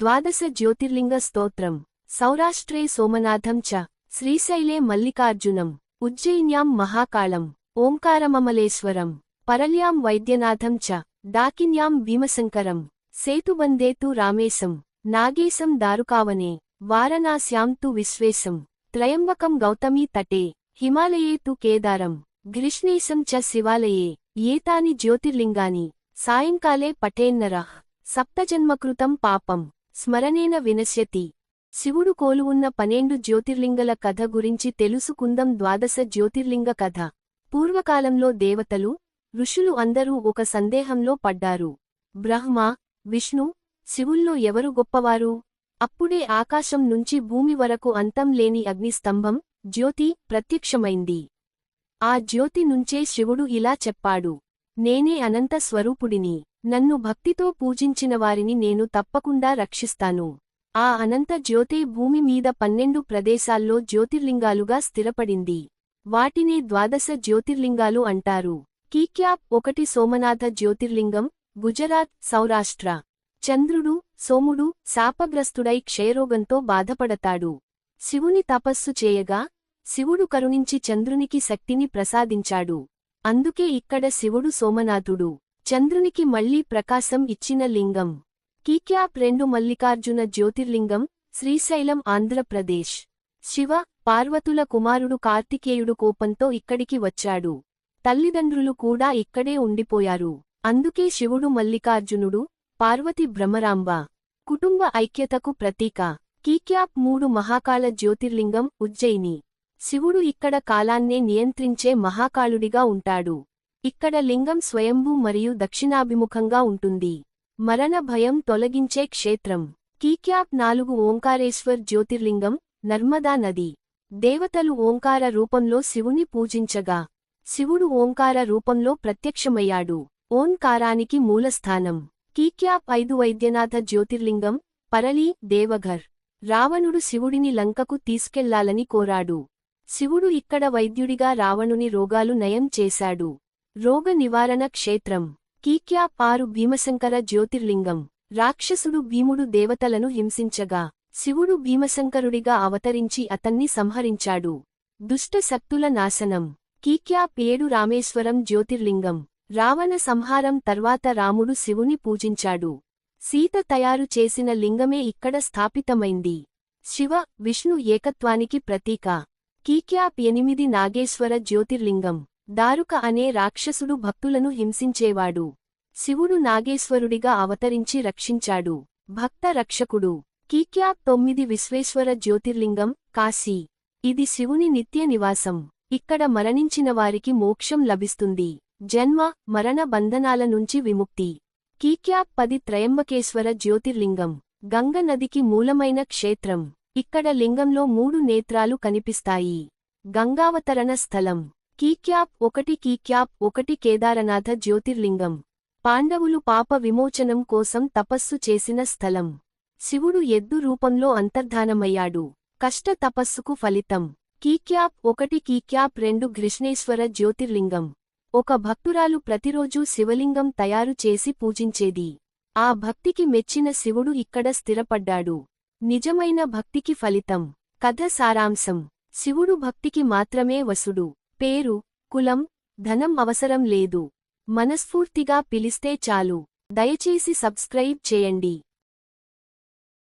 ద్వాదశ జ్యోతిర్లింగ స్తోత్రం. సౌరాష్ట్రే సోమనాథం చ. శ్రీశైలే మల్లికార్జునం. ఉజ్జయిన్యాం మహాకాళం. ఓంకారమమలేశ్వరం. పరల్యాం వైద్యనాథం చ. దాకిన్యాం భీమశంకరం. సేతుబందేతు రామేశం. నాగేశం దారుకావనే. వారణాస్యాం తు విశ్వేశం. త్రయంబకం గౌతమీ తటే. హిమాలయే తు కేదారం. గ్రిష్ణేశం చ శివాలయే. ఏతాని జ్యోతిర్లింగాని. సాయంకాలే పఠేన్నరః. సప్తజన్మకృతం పాపం. స్మరణేన వినశ్యతి. శివుడు కోలువున్న పనేండు జ్యోతిర్లింగల కథ గురించి తెలుసుకుందం ద్వాదశ జ్యోతిర్లింగ కథ. పూర్వకాలంలో దేవతలు ఋషులు అందరూ ఒక సందేహంలో పడ్డారు. బ్రహ్మ విష్ణు శివుల్లో ఎవరు గొప్పవారు? అప్పుడే ఆకాశం నుంచి భూమి వరకు అంతం లేని అగ్నిస్తంభం జ్యోతి ప్రత్యక్షమైంది. ఆ జ్యోతి నుంచే శివుడు ఇలా చెప్పాడు. నేనే అనంత స్వరూపుడిని. నన్ను భక్తితో పూజించిన వారిని నేను తప్పకుండా రక్షిస్తాను. ఆ అనంత జ్యోతే భూమి మీద పన్నెండు ప్రదేశాల్లో జ్యోతిర్లింగాలుగా స్థిరపడింది. వాటినే ద్వాదశ జ్యోతిర్లింగాలు అంటారు. కీక్యాప్ ఒకటి సోమనాథ జ్యోతిర్లింగం గుజరాత్ సౌరాష్ట్ర. చంద్రుడు సోముడు శాపగ్రస్తుడై క్షయరోగంతో బాధపడతాడు. శివుని తపస్సు చేయగా శివుడు కరుణించి చంద్రునికి శక్తిని ప్రసాదించాడు. అందుకే ఇక్కడ శివుడు సోమనాథుడు. చంద్రునికి మళ్ళీ ప్రకాశం ఇచ్చిన లింగం. కీక్యాప్ రెండు మల్లికార్జున జ్యోతిర్లింగం శ్రీశైలం ఆంధ్రప్రదేశ్. శివ పార్వతుల కుమారుడు కార్తికేయుడు కోపంతో ఇక్కడికి వచ్చాడు. తల్లిదండ్రులు కూడా ఇక్కడే ఉండిపోయారు. అందుకే శివుడు మల్లికార్జునుడు పార్వతి భ్రమరాంబ. కుటుంబ ఐక్యతకు ప్రతీక. కీక్యాప్ మూడు మహాకాల జ్యోతిర్లింగం ఉజ్జయిని. శివుడు ఇక్కడ కాలాన్నే నియంత్రించే మహాకాళుడిగా ఉంటాడు. ఇక్కడ లింగం స్వయంభూ మరియు దక్షిణాభిముఖంగా ఉంటుంది. మరణ భయం తొలగించే క్షేత్రం. కీక్యాప్ నాలుగు ఓంకారేశ్వర్ జ్యోతిర్లింగం నర్మదా నది. దేవతలు ఓంకార రూపంలో శివుని పూజించగా శివుడు ఓంకార రూపంలో ప్రత్యక్షమయ్యాడు. ఓంకారానికి మూలస్థానం. కీక్యాప్ ఐదు వైద్యనాథ జ్యోతిర్లింగం పరళి దేవఘర్. రావణుడు శివుడిని లంకకు తీసుకెళ్ళాలని కోరాడు. శివుడు ఇక్కడ వైద్యుడిగా రావణుని రోగాలు నయం చేశాడు. రోగ నివారణ క్షేత్రం. కీక్యా పారు భీమశంకర జ్యోతిర్లింగం. రాక్షసుడు భీముడు దేవతలను హింసించగా శివుడు భీమశంకరుడిగా అవతరించి అతన్ని సంహరించాడు. దుష్ట శక్తుల నాశనం. కీక్యా పేడు రామేశ్వరం జ్యోతిర్లింగం. రావణ సంహారం తర్వాత రాముడు శివుని పూజించాడు. సీత తయారు చేసిన లింగమే ఇక్కడ స్థాపితమైంది. శివ విష్ణు ఏకత్వానికి ప్రతీక. కీక్యాప్ ఎనిమిది నాగేశ్వర జ్యోతిర్లింగం. దారుక అనే రాక్షసుడు భక్తులను హింసించేవాడు. శివుడు నాగేశ్వరుడిగా అవతరించి రక్షించాడు. భక్త రక్షకుడు. కీక్యాప్ తొమ్మిది విశ్వేశ్వర జ్యోతిర్లింగం కాశీ. ఇది శివుని నిత్య నివాసం. ఇక్కడ మరణించిన వారికి మోక్షం లభిస్తుంది. జన్మ మరణ బంధనాల నుంచి విముక్తి. కీక్యాప్ పది త్రయంబకేశ్వర జ్యోతిర్లింగం. గంగ నదికి మూలమైన క్షేత్రం. ఇక్కడ లింగంలో మూడు నేత్రాలు కనిపిస్తాయి. గంగావతరణ స్థలం. కీక్యాప్ ఒకటి కీక్యాప్ ఒకటి కేదారనాథ జ్యోతిర్లింగం. పాండవులు పాప విమోచనం కోసం తపస్సు చేసిన స్థలం. శివుడు ఎద్దు రూపంలో అంతర్ధానమయ్యాడు. కష్ట తపస్సుకు ఫలితం. కీక్యాప్ ఒకటి కీక్యాప్ రెండు ఘృష్ణేశ్వర జ్యోతిర్లింగం. ఒక భక్తురాలు ప్రతిరోజూ శివలింగం తయారు చేసి పూజించేది. ఆ భక్తికి మెచ్చిన శివుడు ఇక్కడ స్థిరపడ్డాడు. నిజమైన భక్తికి ఫలితం. కథ సారాంశం. శివుడు భక్తికి మాత్రమే వసుడు. పేరు కులం ధనం అవసరం లేదు. మనస్ఫూర్తిగా పిలిస్తే చాలు. దయచేసి సబ్స్క్రైబ్ చేయండి.